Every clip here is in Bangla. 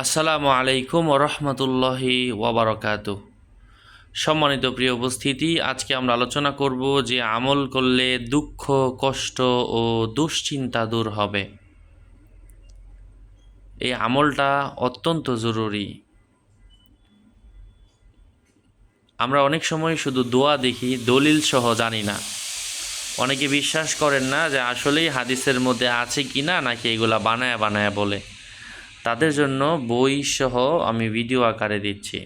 আসসালামু আলাইকুম রহমতুল্লাহি ওবরকাত সম্মানিত প্রিয় উপস্থিতি, আজকে আমরা আলোচনা করব যে আমল করলে দুঃখ, কষ্ট ও দুশ্চিন্তা দূর হবে। এই আমলটা অত্যন্ত জরুরি। আমরা অনেক সময় শুধু দোয়া দেখি, দলিল সহ জানি না। অনেকে বিশ্বাস করেন না যে আসলেই হাদিসের মধ্যে আছে কি না নাকি এগুলা বানায় বানায় বলে। তাদের জন্য বই সহ আমি ভিডিও আকারে দিচ্ছি।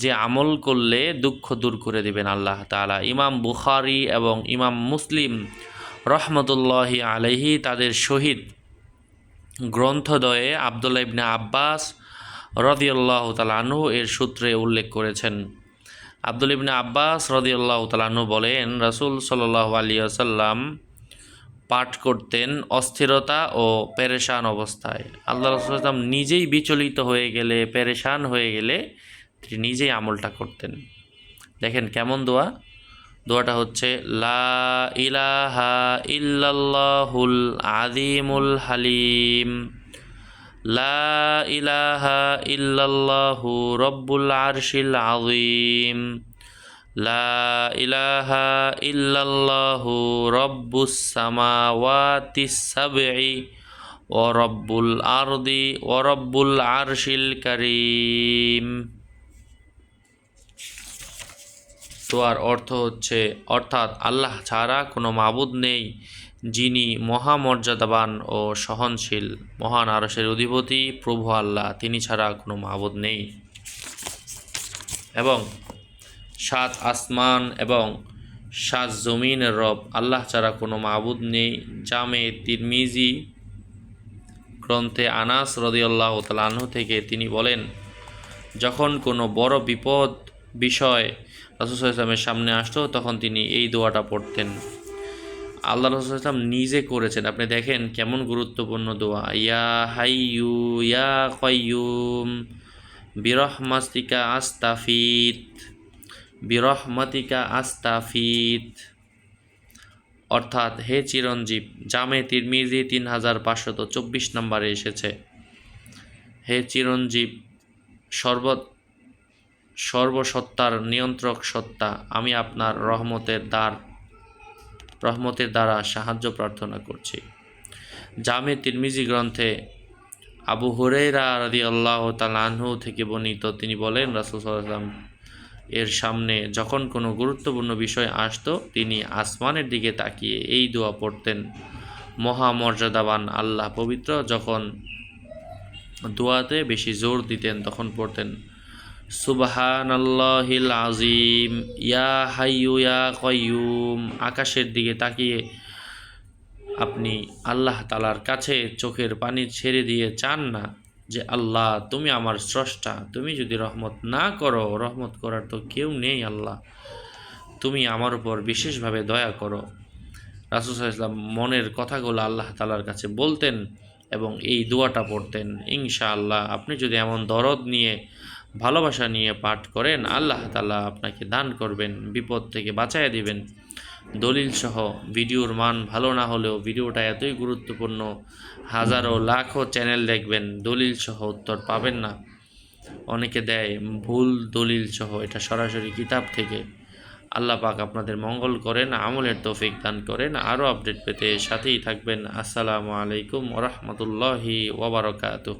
যে আমল করলে দুঃখ দূর করে দেবেন আল্লাহ তালা ইমাম বুখারি এবং ইমাম মুসলিম রহমতুল্লাহি আলহি তাদের শহীদ গ্রন্থদয়ে আবদুল্লাহ ইবনে আব্বাস রদিউল্লাহ তালানহু এর সূত্রে উল্লেখ করেছেন। আব্দুল ইবনে আব্বাস রদিউল্লাহ তালানহু বলেন, রাসুল সাল্লাহ আলিয়াসাল্লাম পাঠ করতেন অস্থিরতা ও পেরেশান অবস্থায়। আল্লাহ রসুলাম নিজেই বিচলিত হয়ে গেলে, পেরেশান হয়ে গেলে তিনি নিজেই আমলটা করতেন। দেখেন কেমন দোয়া? দোয়াটা হচ্ছে, লা ইলাহা ইল্লাল্লাহুল আদিমুল হালিম। লা ইলাহা ইল্লাল্লাহু রব্বুল আরশিল আযীম। লা ইলাহা আরদি আরশিল অর্থ হচ্ছে, অর্থাৎ আল্লাহ ছাড়া কোনো মাবুদ নেই যিনি মহামর্যাদাবান ও সহনশীল, মহান আরসের অধিপতি, প্রভু আল্লাহ, তিনি ছাড়া কোনো মাবুদ নেই। এবং সাত আসমান এবং সাত জমিনের রব। আল্লাহ ছাড়া কোনো মাবুদ নেই। জামে তিরমিজি গ্রন্থে আনাস রদিয়াল্লাহ তালাহ থেকে তিনি বলেন, যখন কোনো বড় বিপদ, বিষয় রাসুল ইসলামের সামনে আসতো, তখন তিনি এই দোয়াটা পড়তেন। আল্লাহ রসুল ইসলাম নিজে করেছেন। আপনি দেখেন কেমন গুরুত্বপূর্ণ দোয়া। ইয়া হাইয়ু, ইয়া কয়ুম বিরহমাস্তিকা আস্তাফিত। বিরহমাতিকা আস্তাফিত অর্থাৎ, হে চিরঞ্জীব, জামে তিরমিজি তিন হাজার পাঁচশত চব্বিশ নম্বরে এসেছে। হে চিরঞ্জীব সর্ব সর্বসত্তার নিয়ন্ত্রক সত্তা, আমি আপনার রহমতের দ্বার রহমতের দ্বারা সাহায্য প্রার্থনা করছি। জামে তিরমিজি গ্রন্থে আবু হুরেরা রাদি আল্লাহ তালাহু থেকে বর্ণিত তিনি বলেন, রাসুল সাল্লাম এর সামনে যখন কোনো গুরুত্বপূর্ণ বিষয় আসত, তিনি আসমানের দিকে তাকিয়ে এই দোয়া পড়তেন। মহামর্যাদাবান আল্লাহ পবিত্র যখন দোয়াতে বেশি জোর দিতেন, তখন পড়তেন সুবাহান আল্লাহিল আজিম ইয়া হাইয়ু ইয়া কয়ুম আকাশের দিকে তাকিয়ে আপনি আল্লাহ তালার কাছে চোখের পানি ছেড়ে দিয়ে চান না। যে, আল্লাহ, তুমি আমার স্রষ্টা। তুমি যদি রহমত না করো, রহমত করার তো কেউ নেই, আল্লাহ। তুমি আমার উপর বিশেষভাবে দয়া করো। রাসুল ইসলাম মনের কথাগুলো আল্লাহ তালার কাছে বলতেন এবং এই দোয়াটা পড়তেন ইনশা আল্লাহ আপনি যদি এমন দরদ নিয়ে, ভালোবাসা নিয়ে পাঠ করেন, আল্লাহ তালা আপনাকে দান করবেন, বিপদ থেকে বাঁচায় দিবেন। দলিল সহ ভিডিওর মান ভালো না হলেও ভিডিওটা এতই গুরুত্বপূর্ণ, হাজারো লাখো চ্যানেল দেখবেন দলিল সহ উত্তর পাবেন না। অনেকে দেয় ভুল দলিল সহ এটা সরাসরি কিতাব থেকে। আল্লাহ পাক আপনাদের মঙ্গল করেন, আমলের তৌফিক দান করেন, আরও আপডেট পেতে সাথেই থাকবেন। আসসালামু আলাইকুম ওরহমতুল্লাহি ওবরকাতুহ